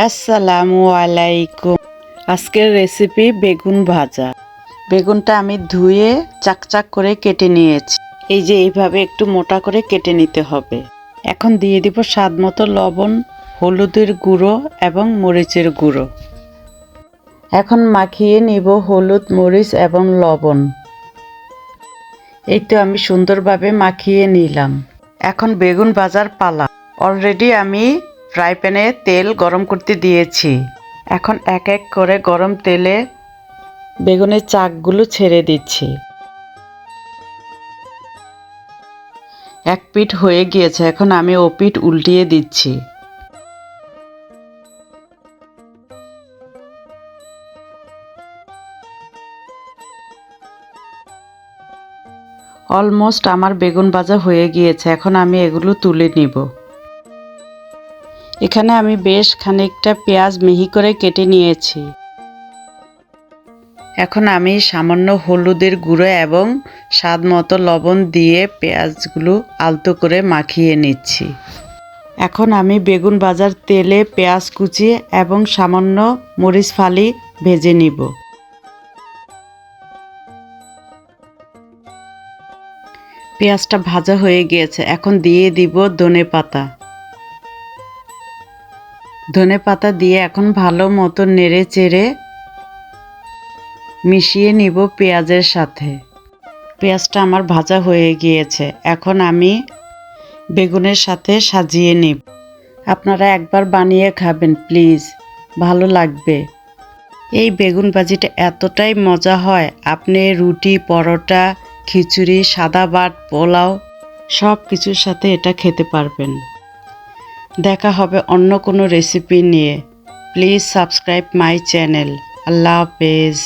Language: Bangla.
আসসালামু আলাইকুম। আজকের রেসিপি বেগুন ভাজা। বেগুনটা আমি ধুয়ে চাকচাক করে কেটে নিয়েছি। এই যে এইভাবে একটু মোটা করে কেটে নিতে হবে। এখন দিয়ে দিব স্বাদ মতো লবণ, হলুদের গুঁড়ো এবং মরিচের গুঁড়ো। এখন মাখিয়ে নিব হলুদ, মরিচ এবং লবণ। এই তো আমি সুন্দরভাবে মাখিয়ে নিলাম। এখন বেগুন ভাজার পালা। অলরেডি আমি ফ্রাই প্যানে তেল গরম করতে দিয়েছি। এখন এক এক করে গরম তেলে বেগুনের চাকগুলো ছেড়ে দিচ্ছি। এক পিঠ হয়ে গিয়েছে, এখন আমি ও পিঠ উল্টিয়ে দিচ্ছি। অলমোস্ট আমার বেগুন ভাজা হয়ে গিয়েছে, এখন আমি এগুলো তুলে নিব। এখানে আমি বেশ খানিকটা পেঁয়াজ মিহি করে কেটে নিয়েছি। এখন আমি সামান্য হলুদের গুঁড়ো এবং স্বাদ মতো লবণ দিয়ে পেঁয়াজগুলো আলতো করে মাখিয়ে নিচ্ছি। এখন আমি বেগুন ভাজার তেলে পেঁয়াজ কুচি এবং সামান্য মরিচ ফালি ভেজে নিব। পেঁয়াজটা ভাজা হয়ে গিয়েছে। এখন দিয়ে দিব ধনে পাতা। ধনে পাতা দিয়ে এখন ভালো মতো নেড়ে চেড়ে মিশিয়ে নিব পেঁয়াজের সাথে। পেঁয়াজটা আমার ভাজা হয়ে গিয়েছে। এখন আমি বেগুনের সাথে সাজিয়ে নিব। আপনারা একবার বানিয়ে খাবেন, প্লিজ। ভালো লাগবে। এই বেগুন ভাজিটা এতটাই মজা হয়। আপনি রুটি, পরোটা, খিচুড়ি, সাদা ভাত, পোলাও সব কিছুর সাথে এটা খেতে পারবেন। দেখা হবে অন্য কোনো রেসিপি নিয়ে। প্লিজ সাবস্ক্রাইব মাই চ্যানেল আল্লাহ হাফেজ।